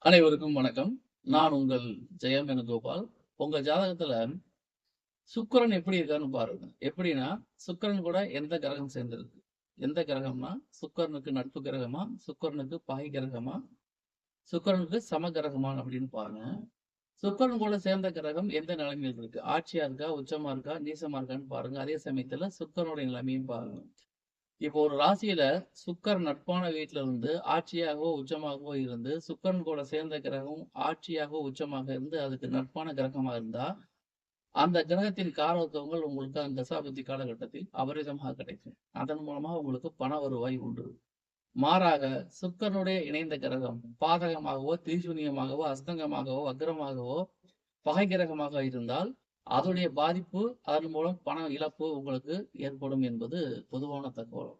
அனைவருக்கும் வணக்கம். நான் உங்கள் ஜெயம் வேணுகோபால். உங்க ஜாதகத்துல சுக்கரன் எப்படி இருக்கான்னு பாருங்க. எப்படின்னா, சுக்கிரன் கூட எந்த கிரகம் சேர்ந்திருக்கு? எந்த கிரகம்னா, சுக்கரனுக்கு நட்பு கிரகமா? சுக்கரனுக்கு பகை கிரகமா? சுக்கரனுக்கு சம கிரகமா? அப்படின்னு பாருங்க. சுக்கிரன் கூட சேர்ந்த கிரகம் எந்த நிலைமையில் இருக்கு? ஆட்சியா இருக்கா? உச்சமா இருக்கா? நீசமா இருக்கான்னு பாருங்க. அதே சமயத்துல சுக்கரனுடைய நிலைமையும் பாருங்க. இப்போ ஒரு ராசியில சுக்கர் நட்பான வீட்டுல இருந்து ஆட்சியாகவோ, உச்சமாகவோ இருந்து, சுக்கரன் கூட சேர்ந்த கிரகம் ஆட்சியாகவோ, உச்சமாக இருந்து அதுக்கு நட்பான கிரகமா இருந்தா, அந்த கிரகத்தின் காரத்துவங்கள் உங்களுக்கு அந்த தசாபுத்தி காலகட்டத்தில் அபரிதமாக கிடைக்கும். அதன் மூலமா உங்களுக்கு பண வருவாய் உண்டு. மாறாக சுக்கரனுடைய இணைந்த கிரகம் பாதகமாகவோ, திரிசூனியமாகவோ, அஸ்தங்கமாகவோ, அக்ரமாகவோ பகை கிரகமாக இருந்தால், அதனுடைய பாதிப்பு அதன் மூலம் பண இழப்பு உங்களுக்கு ஏற்படும் என்பது பொதுவான தகவல்.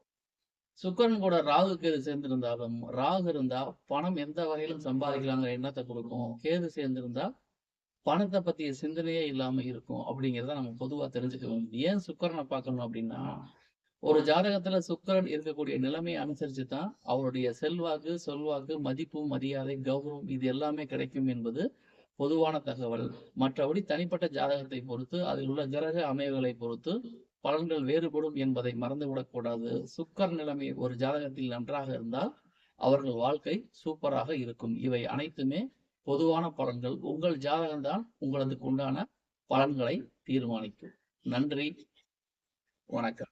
சுக்கரன் கூட ராகு, கேது சேர்ந்திருந்தாலும், ராகு இருந்தா பணம் எந்த வகையிலும் சம்பாதிக்கலாங்கிற எண்ணத்தை கொடுக்கும் கேது சேர்ந்திருந்தா பணத்தை பத்திய சிந்தனையே இல்லாம இருக்கும். அப்படிங்கிறத நம்ம பொதுவா தெரிஞ்சுக்க வேண்டியது. ஏன் சுக்கரனை பார்க்கணும் அப்படின்னா, ஒரு ஜாதகத்துல சுக்கரன் இருக்கக்கூடிய நிலைமையை அனுசரிச்சு தான் அவருடைய செல்வாக்கு, சொல்வாக்கு, மதிப்பு, மரியாதை, கௌரவம் இது எல்லாமே கிடைக்கும் என்பது பொதுவான தகவல். மற்றபடி தனிப்பட்ட ஜாதகத்தை பொறுத்து, அதில் உள்ள கிரக அமைவுகளை பொறுத்து பலன்கள் வேறுபடும் என்பதை மறந்துவிடக்கூடாது சுக்கர் நிலைமை ஒரு ஜாதகத்தில் நன்றாக இருந்தால், அவர்கள் வாழ்க்கை சூப்பராக இருக்கும். இவை அனைத்துமே பொதுவான பலன்கள். உங்கள் ஜாதகம் தான் உண்டான பலன்களை தீர்மானிக்கும். நன்றி. வணக்கம்.